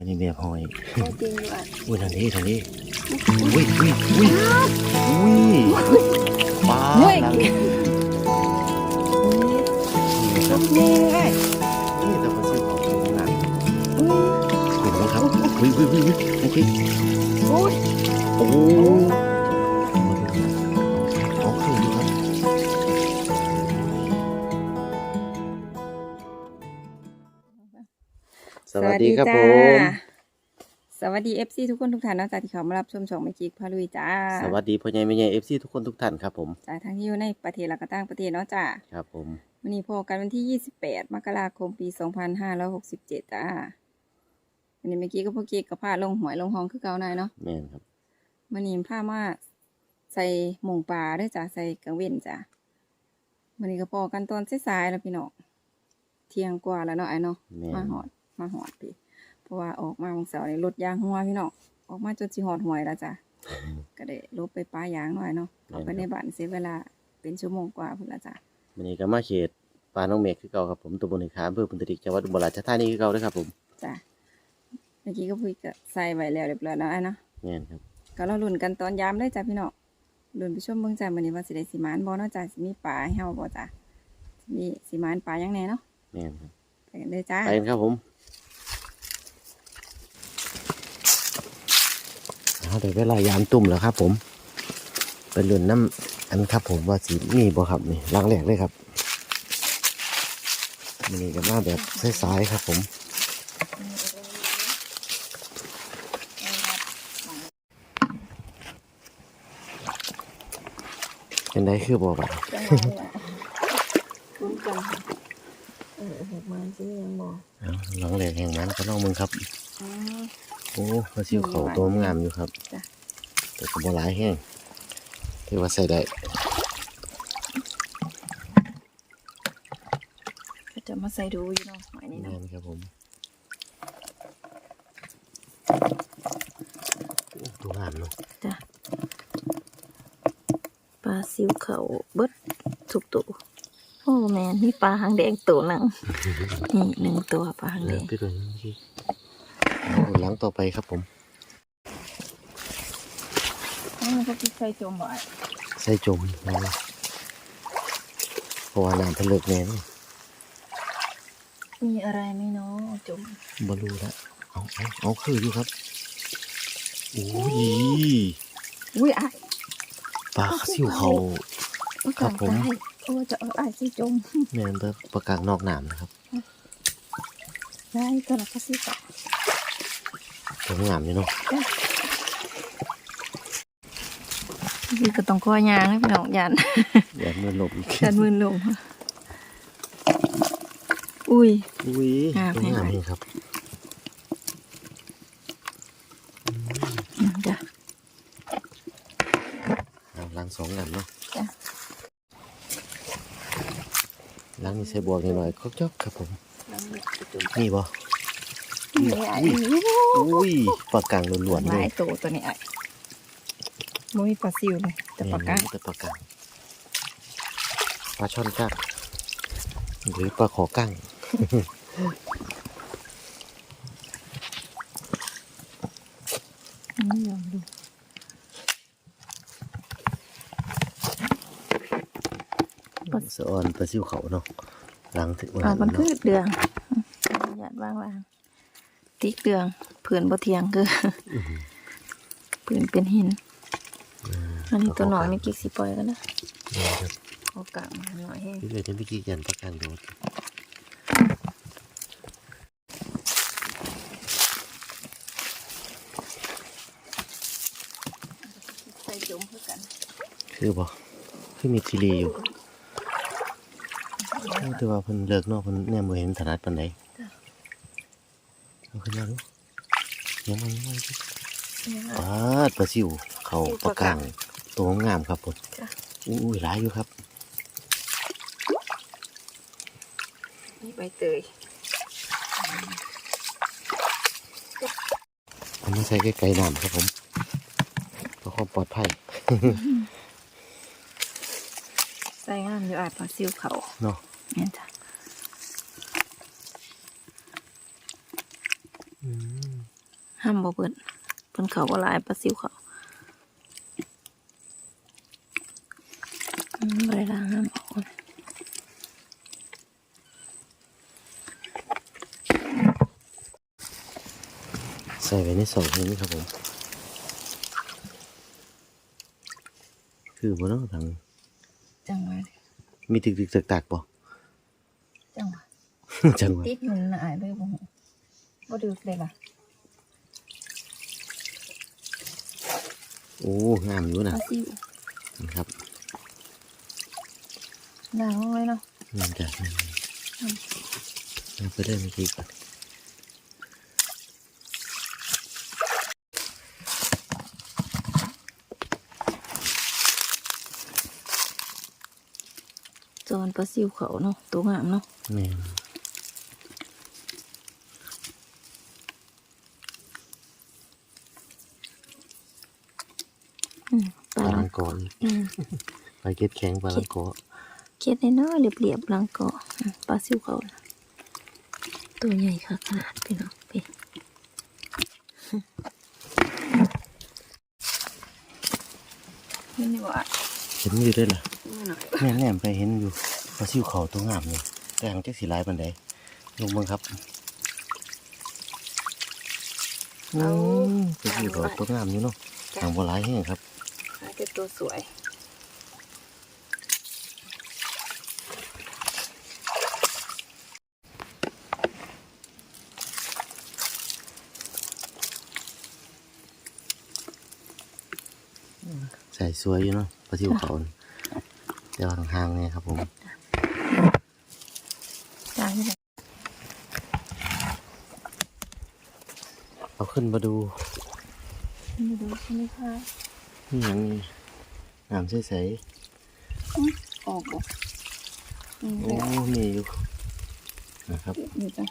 อันนี้แม่พลอยเอาจริงด้วยอุ้ยทางนี้ทางนี้อุ้ยอุ้ยอุ้ยอุ้ยปลาเฮ้ยดังนี่ครับนี่ไงนี่แต่คนซื้อของเป็นหนักอุ้ยเห็นไหมครับอุ้ยอุ้ยอุ้ยอุ้ยโอเคอุ้ย สวัสดีครับผม สวัสดีเอฟซีทุกคนทุกท่านนะจ๊ะที่เขามารับชมช่องไม่จิกพาลุยจ้า สวัสดีพ่อใหญ่แม่ใหญ่เอฟซีทุกคนทุกท่านครับผมจากทั้งที่อยู่ในประเทศและก็ต่างประเทศเนาะจ้า ครับผมวันนี้พบกันวันที่ 28 มกราคมปี 2567 จ้าวันนี้เมื่อกี้ก็พวกกี้กับผ้าลงหวยลงห้องคือเก่าหน่อยเนาะแม่นครับวันนี้ผ้ามาใส่หมงปลาด้วยจ้าใส่กังเว้นจ้าวันนี้ก็พอกันตอนสายๆแล้วพี่น้องเที่ยงกว่าแล้วเนาะไอ้เนาะแม่มานหอด มาหอดพี่ เพราะว่าออกมาวันเสาร์นี่รถยางหัวพี่น้องออกมาจนสิหอดหวยแล้วจ้ะก็ได้ลบไปป้ายางหน่อยเนาะเอาไปในบ้านเสียเวลาเป็นชั่วโมงกว่าพุ่นละจ้ะวันนี้ก็มาเขตปลาน้องเมฆคือเก่าครับผมตัวบนเหขาอำเภอพุนตริกจังหวัดอุบลราชธานีคือเก่าด้วยครับผมจ้ะเมื่อกี้ก็พูดกับใส่ไว้แล้วเรียบร้อยแล้วไอ้เนาะแม่นครับก็เราลุ้นกันตอนยามเลยจ้ะพี่น้องลุ้นไปชมเบิ่งจ้ะมื้อนี้ว่าสิได้สิมานบ่เนาะจ้ะสิมีปลาให้เฮาบ่จ้ะสิมีสิมานปลาหยังแน่เนาะแม่นครับไปกันเลยจ้าไปกันครับผม เอาเดี๋ยวเวลายามตุ่มแล้วครับ ผมเป็นเรือนน้ำอันครับ ผมว่าสีมีบ่ครับนี่ล้างแหลกเลยครับนี่ก็มาแบบสายๆครับ ผมเป็นได้คือบ่บ่าจังหวะนี้อะลุ้นกันเออหกมันสิยังบ่เอาล้างแหลกแห่งนั้นก็ลองมึงครับ อ๋อโอ้พระชิวเขาตัวงามอยู่ครับจ้ะ แต่ก็บ่หลายแห้งถือว่าใส่ได้ก็จะมาใส่ดูอยู่เนาะหอยนี่แน่เนาะนครับผมโอ้ตัวงามเนาะจ้ะปลาซิวเขาเบิดทุกตัวโอ้แมนนี่ปลาหางแดงตัวหนึ่ง นี่หนึ่งตัวปลาหางแดเดี๋ยวงไปดูนี่สิเอา หลังต่อไปครับผมนี่มันก็ติดใส่จมบ่อยใส่จมนะเพราะว่าน้ำเพนเลิกแน่เนอะมีอะไรไหมเนาะจมบรูแล้วเอาเอาเอาคืออยู่ครับโอ้ยอุ้ยอ้ายปลาซิวเขาประครักาบศผมได้โอ้จะเอาอ้ายใส่จมแม่นเด้อประกางนอกน้ำนะครับได้ตัวละก็สิบาทตัวงามอยู่เนาะนี่ก็ต้องคอยยางให้พี่น้องยันอย่ามือหลบอีกยันมือลงอุ้ย อุ้ยงามตัวแน่งามเลยนี่ครับอืมจ้ะเอาล้างสองงานเนาะจ้ะล้างนี่ใส่บวกนิดหน่อยครบจบครับผมแล้วมันจะจม นี่บ่ไม่ได้อุ้ยปลากางล้วนๆหเลลายยตัวตัวนี้ไอ้บ่มีปลาซิวเลยแต่ปลากาแต่ปลากางปลาช่อนก้างหรือปลาขอก้างอืมลองดูสะออนปลาซิวเขาเนาะล้างถึงเอามันเนาะคือเดืองหยาดว่างๆ ติ๊กเดืองเผื่อนบ่เทียงคือเผื่อนเป็นหิน อันนี้ตัวหน่อยไม่กิ๊กสิปล่อยกันนะเอากางมาหน่อยให้พี่เลยจะไม่กี่ยันปลากางโดดใส่จมเพื่อกัน คือบ่คือมีทีรีอยู่โอ้แต่ว่าเพิ่นเลิกเนาะเพิ่นแน่บ่เห็นถนัดปานใดเอา ขึ้นมาดูยังมันยังมันสิปาปลาซิวเขาปลากางตัวงามครับผมอุ้ยหลายอยู่ครับนี่ใบเตยเอามาใส่ใกล้ๆน้ำครับผมเพื่อความปลอดภัยใส่งามอยู่อาจปลาซิวเขาเนาะเนี่ยจ้ะ อืม ห้ามบ่เบิดเพิ่นเขาบ่หลายปลาซิวเขาอืมบ่ได้ล้างน้ำออกก่อนใส่ไว้ในสองหินครับผม คือบ่เนาะทางจังหวะมีตึกๆตักๆบ่ จังหวะจังหวะติดมันหายเลยบ่ฮู้บ่ดึกเลยล่ะ โอ้งามอยู่ปนะลาซิวนะครับล้างเอาไว้เนาะงามจ้ะเอาไปได้เมื่อกี้ก่อนจอนปลาซิวเขาเนาะตัวงามเนาะแม่น อืม ปปลาลาลัลังงกอนี่อืมปลาเก็ดแข็งปลาลังกอเค็ดน้อยๆเรียบๆลังเกาะอืมปลาซิวเขาน่ะตัวใหญ่ค่ะขนาดพี่น้องไปนี่ว่าเห็นอยู่ด้วยล่ะนี่หน่อยแม่แนมไปเห็นอยู่ปลาซิวเขาตัวงามนี่แต่หางจักสีลายปันใดลงเบิ่งครับอืมปลาซิวเขาตัวงามอยู่เนาะหางบ่หลายแห้งครับอาจจะ ตัวสวย ใส่สวยอยู่เนาะปลาซิวเขาน่ะแต่ว่าห่างๆเนี่ยครับผมจางนี่แหละเอาขึ้นมาดูมาดูใช่ไหมคะนี่ยังมี น้ำใสออกบ่อืมๆโอ้มีอยู่นะครับนี่จ้ะ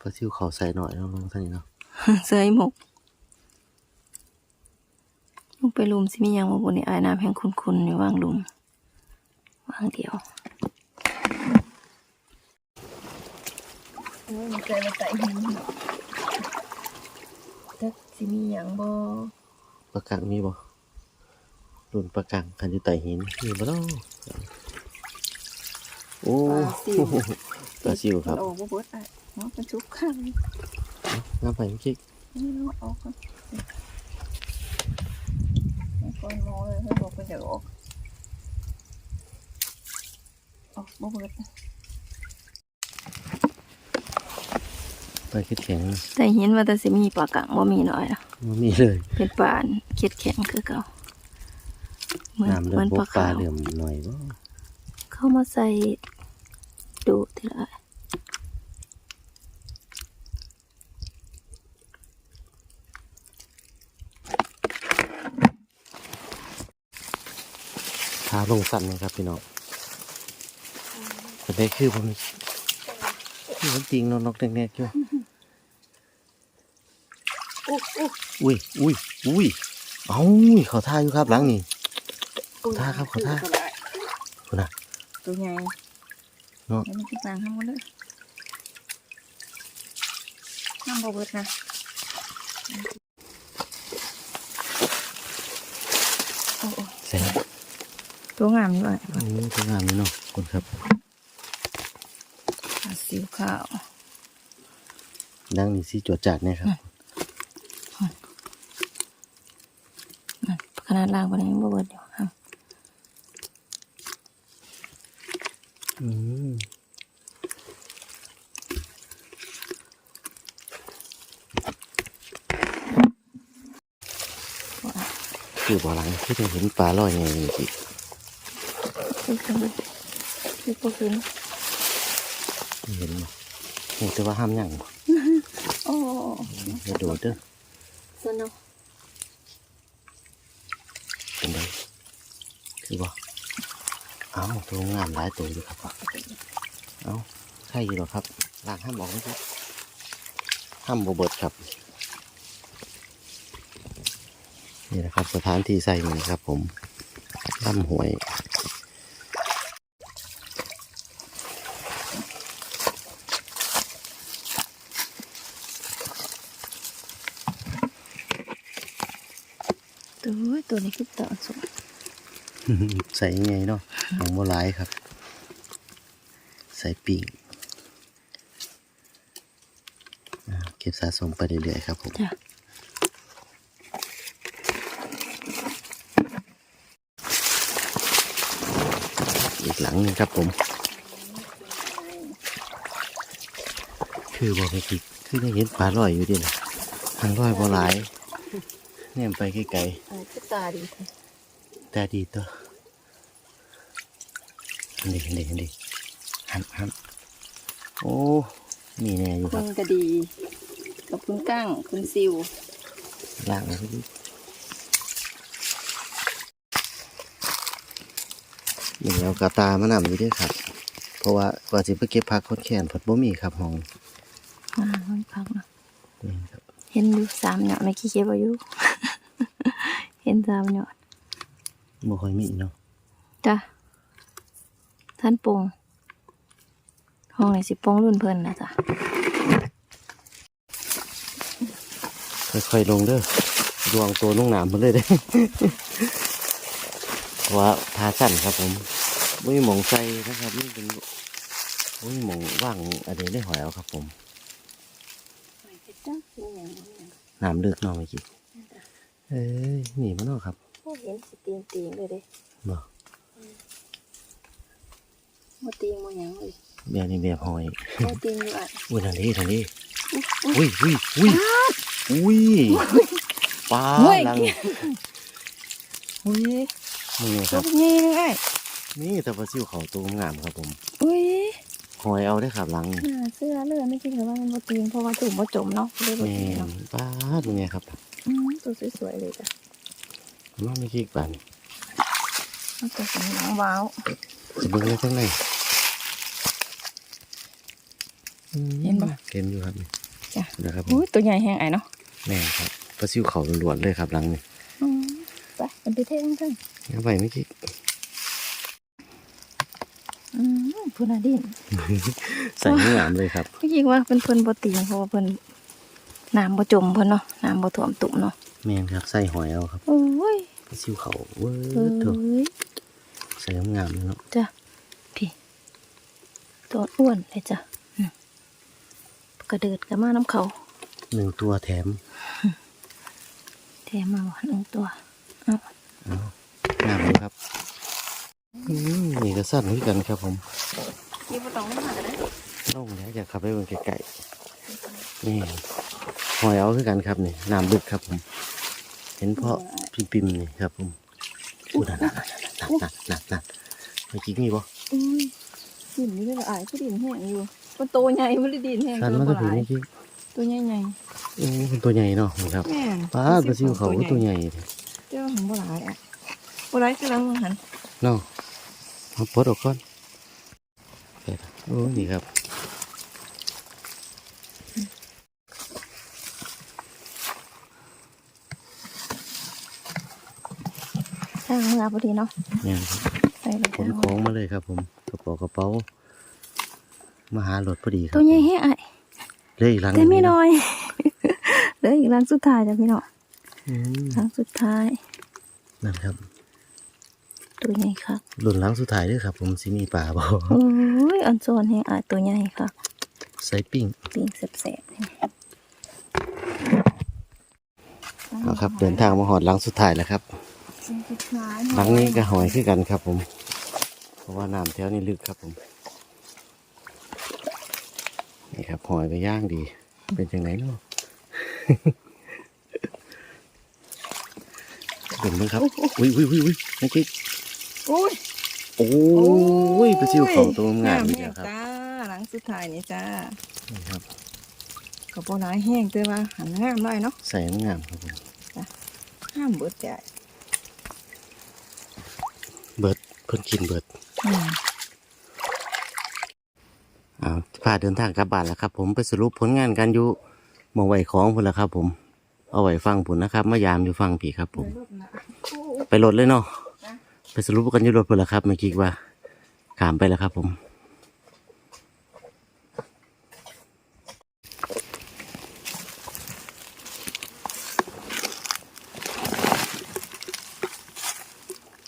ปลาซิวเขาใส่หน่อยเนาะลงท่านนี้เนาะเสื้อไอ้หมกลง ไปลุมสิมีหยังมาบนในอายน้ำแห่งคุณๆอยู่วางลุมวางเดียวโอ้ยมันเกิดมาใส่หินจักสิมีหยังบ่ปลากังมีบ่รุ่นปลากังคันอยู่ใต้หินมีบ่เนาะโอ้ปลาซิวครับโอ้บ่เบิดอะเนาะเป็นชุบข้างนี่งามไปเมื่อกี้เนาะเอาก่อน ให้ก่อนหมอเลยให้บอกไปเดี๋ยวออกออกบ่เบิดปลาเค็ดแข็งนะแต่เห็นว่าแต่สิมีปลากังบ่มีน้อยนะมันมีเลยเป็นปลาเขียดแข็งคือเก่าเหมือนน้ำเหเริ่มือมนบปลากปลาขาวเหลื่อมหน่อยบ่เข้ามาใส่ดูทีละ พาลงสั่นนะครับพี่น้องแต่ได้คือผมคือมันจริงเนอนนกแดงๆอยู่อุ๊ยอุ๊ยอุ้ยอุ้ยอุ้ยเอ้าเขาท่าอยู่ครับหลังนี่ท่าครับขอท่าคุณนะตัวใหญ่เนาะแล้วมันที่กลางทั้งหมดเลยน้ำบ่เบิดนะโอ้โอ้ ใส่ ตัวงามด้วยอันนี้ตัวงามนี่เนาะคุณครับปลาสิวขาวดังนี่สิจวดจัดเนี่ยครับนั่นขนาดล่างปานนี้ยังบ่เบิดอยู่ครับอืมคือบ่หลังคือจะเห็นปลาลอยไงนี่สิ คือจังเลยคือบ่เห็นเห็นบ่โอ้แต่ว่าห้ามหยังบ่โอ้อย่าโดดเด้อสนุกเป็นไงคือบ่เอ้าตัวงามหลายตัวอยู่ครับเอ้าใช่อยู่หรอครับล้างห้ามออกไหมครับห้ามบเบิดครับ นี่นะครับสถานที่ใส่มันครับผมลำหวย ตัวตัวนี้คือตอนสุดใส่ยังไงเนาะของโบราณครับ ใส่ปีกอ่าเก็บสะสมไปเรื่อยๆครับผมจ้ะอีกหลังหนึงครับผม คือบอกไปกิดคือได้เห็นปลาลอยอยู่ดินะทางลอยบ่หลาย เนี่ยไปไกลเออคือตาดีๆแต่ดีตัวอันนี้อันนี้อันนี้หันหันโอ้นี่แน่อยู่คคุรับณกระดีกับคุณก้างคุณซิวล่างแล้วก็ดินี่แล้วกระตามานำอยู่ด้วยครับ เพราะว่าก่อนสิไปเก็บผักคนแขนผดบ่มีครับห้องอ่าห้องพักเนาะนี่ครับเห็นอยู่สามหยอดไม่ขี้เก็บอายุ เห็นสามหยอดบ่ค่อยมีเนาะจ้ะท่านปรุงห้องไหนสิปรุงรุ่นเพิ่นนะจ้ะค่อยๆลงเด้อดวงตัวนุ่งหนามมาเลยเด้อเพราะว่าทาสั้นครับผมไม่มีหมองใจนะครับนี่เป็นไม่มีหมองว่างอะไรได้หอยเอาครับผมน้ำเลือกน้องไปกิน เอ้ยหนีมาเนาะครับเห็นสิตีนตีนเลยเด้บ่โมตีนโมหยังเลยแบบนี้แบบหอยโมตีนอยู่อะอุ้ยทางนี้ทางนี้อุ้ยอุ้ยอุ้ยอุ้ยปลาเฮ้ยลังอุ้ยนี่คตัรัวบนี้นึงไอ้นี่แต่ปลาซิวเขาตัวงามครับผมอุ้ยหอยเอาได้ครับหลังนี่หาเสื้อเลือดไม่คิดเลยว่ามันโมตีนเพราะว่าจุ่มโมจมเนาะเลยโมแม่ตีนนเนาะปลาตัวเนี้ยครับอืม ตัวสวยๆเลยจ้ะมันไม่คิดปันมันตัวสีหนังว้าวจะเบิ่งเลยข้างในเห็นปะเห็นอยู่ครับนี่จ้ะนะครับผมอุ้ยตัวใหญ่แห้งไอ้เนาะแม่นครับปลาซิวเขาล้วนๆเลยครับหลังนี่อืมไปเป็นไปเท่ทั้งทั้งเอาไปไม่คิดอืมพูนาดินใส่งามเลยครับเมื่อกี้ว่าเป็นเพิ่นบ่ตีนเพราะว่าเพิ่น น้ำบ่จมเพิ่นเนาะน้ำบ่ท่วมตุ่มเนาะแม่นครับใส่หอยเอาครับโอ้ยปลาซิวเขาเว้ยเอ้เถอะยใส่งามเลยเนาะจ้ะพี่ตัวอ้วนเลยจ้ะอืมกระเดิดกับมาน้ำเขาหนึ่งตัวแถม แถมมาหนึ่งตัวเอาเอางามเลยครับอืมนี่ก็สั้นเหมือนกันครับผมนี่บ่ต้องมาก็ได้ล่งแล้วอยากขับไปเบิ่งไกลๆนี่ หอยเอาคือกันครับนี่น้ำลึกครับผม เห็นเพราะพิมพิมพ์นี่ครับผมอู้นั่นนั่นนั่นนั่นนั่นนั่นเมื่อกี้มีบ่อุ้ยดินนี่ก็อายคือดินแห้งอยู่มันโตใหญ่บ่ได้ดินแห้งสันตัวมาบ่ตะหผีลายเมื่อกี้ตัวใหญ่โอ้เป็นตัวใหญ่เนาะครับๆแม่นป้าดปลาซิวเขาก็ตัวใหญ่เลยเจ้าของบ่หลายอะบ่หลายคือเราหันเนาะเอาปลดออกก่อนเปิดโอ้นี่ครับ ทางมือพอดีเนาะเนี่ยครับใส่เลยขนของมาเลยครับ ผมกระเป๋ากระเป๋ามาหารถพอดีครับตัวใหญ่แห้งอะเหลยอีกหลังหแต่งไม่นะน้อย เหลืออีกรังสุดท้ายจ้ะพี่น้องอืมรังสุดท้าย นั่นครับตัวใหญ่ค่ะหล่นหลังสุดท้ายเด้วยครับ ผมสิมีป่าบ่โอ้ยอันโซนแห้งอะตัวใหญ่ค่ะใส่ปิ้งปิ่งแสบๆนี่เอาครับ เดินทางมาหอดหลังสุดท้ายแล้วครับสุดท้าย หลังนี้ก็หอยคือกันครับผม เพราะว่าน้ำแถวนี้ลึกครับผม นี่ครับหอยไปย่างดี เป็นจังไหนเนาะเห็นไหมครับ อุ้ยอุ้ยอุ้ยอุ้ยนักกิ๊กโอ้ยโอ้ยไปซิวเขาตัวงามอีกแห้แล้วครับงจ้าหลังสุดท้ายนี่จ้านี่ครับกับโบราณแห้งแต่ว่าหันงามได้เนาะใส่งามครับผมห้ามเบิดใจเบิด เพิ่นกินเบิดอืมอ้าวพาเดินทางกลับบ้านแล้วครับ ผมไปสรุปผลงานการอยู่มองไว้ของพุ่นละครับ ผม เอาไว้ฟังพุ่นนะครับมายามอยู่ฟังผีครับ ผม ไปรถเลยเนาะจ้ะไปสรุปกันอยู่รถพุ่นละครับเมื่อกี้ว่าขามไปแล้วครับ ผม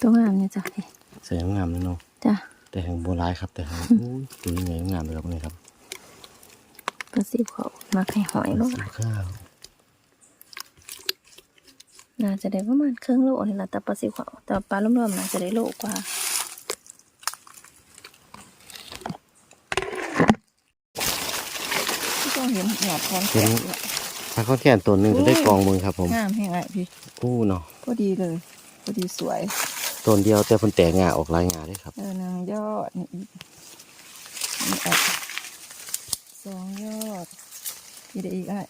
ตัวงามเนี่ยจ้ะ พี่ใส่งามเลยเนาะจ้ะแต่แห่งโบราณครับ แต่แห่งอู้ยตัวนี้ไงงามเลยครับนี่ครับปลาซิวเขามาไข่หอยลูกสีข้าวน่าจะได้ประมาณครึ่งโลนี่แหละแต่ปลาซิวเขาแต่ปลารวมๆน่าจะได้โลกว่าก็เห็นหยอดพร้อมแกะอยู่อะถ้าเขาแค่นตัวหนึ่งจะได้กองมือครับผมงามแห้งไงพี่อู้เนาะพอดีเลยพอดีสวย ต้นเดียวแต่คนแตกงาออกหลายงาเลยครับ เออหนึ่งยอดนี่อีกนี่อะสองยอดกี่ได้อีกอะ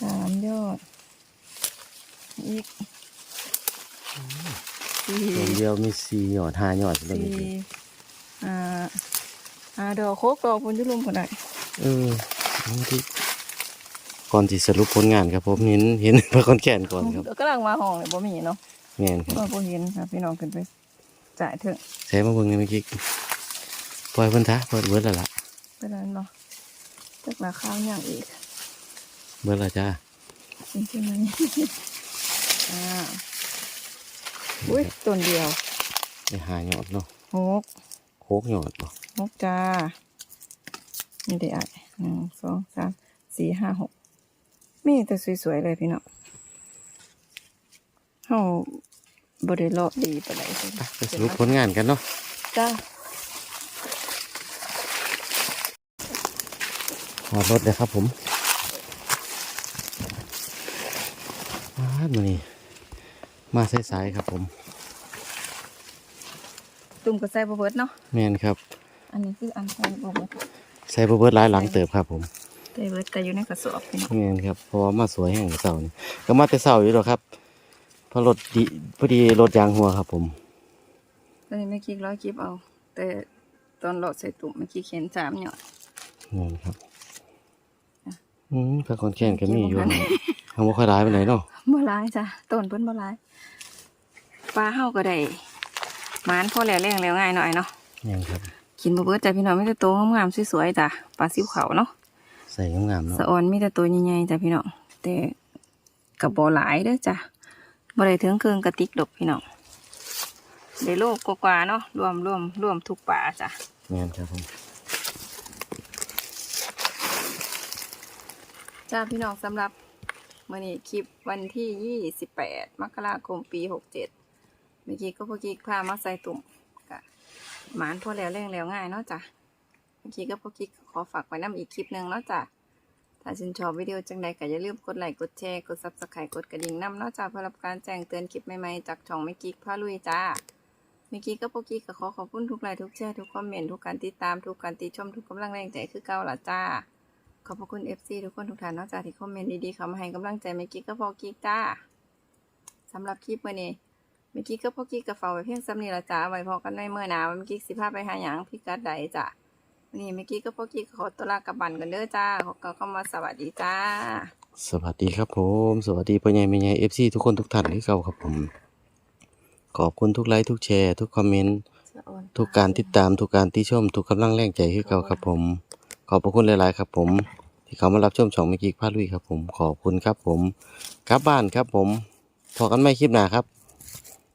สามยอด อีกสี่ต้นเดียวมีสี่หยอดห้าหยอดเลยสี่อ่าอ่าดอกโคกดอกบนยุลุมคนไหนเออที่ ก่อนที่สรุปผลงานครับผมเห็นเห็นพระคอนแก่นก่อนครับก็ลังมาห้องเลยบ่มีเนาะแม่นครับว่าบ่เห็นครับพี่น้องขึ้นไปจ่ายเถอะใช้มาเบิ่งในเมื่อกี้ปล่อยเพิ่นทะเปิดเบิดแล้วล่ะไปนั้นเนาะจากราคาอย่างอีกเบิดแล้วจ้าจริงๆมันอ่าอุ้ยต้นเดียวได้ห้าหยอดเนาะหกโคกหยอดบ่หกจ้านี่ได้อะหนึ่งสองสามสี่ห้าหก มีแต่สวยๆเลยพี่น้องเฮาบริโลดีไปไหนใช่ไปไปสรุปผลงานกันเนาะจ้าหอดรถเลยครับผมมาดมานี่มาสายๆครับผม ตุ่มก็ใส่บ่เบิดเนาะแม่นครับ อันนี้คืออันใส่บ่เบิดใส่บ่เบิดหลายหลังเติบครับผม ใส่เบิดก็อยู่ในกระสอบพี่น้องแม่นครับเพราะว่ามาสวยแห่งเสานี่ก็มาแต่เสาอยู่หรอกครับเพราะรถดีพอดีรถยางหัวครับ ผมตอนนี้ไม่คิดร้อยคลิปเอา แต่ตอนหลอดใส่ตุ่มเมื่อกี้เขียนสามหยอดแม่นครับอืมพระคนแก่นก็มีอยู่นะทำบ่ค่อยร้ายไปไหนใดเนาะบ่ร้ายจ้ะต้นเพิ่นบ่ร้ายปลาเฮาก็ได้หมานพอแล้วแรงแล้วง่ายหน่อยเนาะแม่นครับ กินบ่เบิดจ้ะพี่น้องมีแต่ตัวงามๆสวยๆจ้ะปลาซิวเขาเนาะ ใส่งามๆเนาะสะออนมีแต่ตัวใหญ่ๆจ้ะพี่น้องแต่ก็บ่หลายเด้อจ้ะบ่ได้ถึงเครื่องกระติกดอกพี่น้องได้โลกกว่าๆเนาะรวมรวมรวมทุกปลาจ้ะแม่นครับผมจ้าพี่น้องสำหรับมื่อนี้คลิปวันที่ 28 มกราคมปี 67 เมื่อกี้ก็พอกี้พามาใส่ตุ่มกะหมานพอแล้วแรงแล้วง่ายเนาะจ้ะ เมื่อกี้ก็พอกี้ขอฝากไว้น้ำอีกคลิปหนึ่งเนาะจ้ะถ้าชื่นชอบวิดีโอจังใดก็อย่าลืมกดไลค์กดแชร์กดซับสไครต์กดกระดิ่งน้ำเนาะจ้ะเพื่อรับการแจ้งเตือนคลิปใหม่ๆจากช่องเมื่อกี้พาลุยจ้าเมื่อกี้ก็พอกี้ก็ขอขอบคุณทุกไลค์ทุกแชร์ทุกคอมเมนต์ทุกการติดตามทุกการติชมทุกกำลังแรงใจคือเก่าล่ะจ้าขอบพระคุณ FC ทุกคนทุกท่านนอกจากที่คอมเมนต์ดีๆเข้ามาให้กำลังใจเมกิกก็พอกิกจ้าสำหรับคลิปมื่อนี้เมกิกก็พอกิกกับเฝ้าไว้เพียงซ้ำนี้ละจ้าไว้พอกันในเมื่อหนาวเมกิกสิพาไปหาหยังพิกัดใดจ้ะ วันนี้เมกิ๊กก็พอกิ๊กขอตัวลากลับบ้านกันเด้อจ้าขอกล่าวคำว่าสวัสดีจ้า สวัสดีครับผม สวัสดีพ่อใหญ่แม่ใหญ่ FC ทุกคนทุกท่านที่เก่าครับผม ขอบคุณทุกไลค์ทุกแชร์ ทุกคอมเมนต์ ทุกการติดตาม ทุกการที่ชม ทุกกำลังแรงใจคือเก่าครับผม ขอบพระคุณหลาย ๆ ครับผม ที่เขามารับชมช่องเมื่อกิกพาลุยครับผม ขอบคุณครับผม กลับบ้านครับผมพอกันไม่คลิปหนาครับ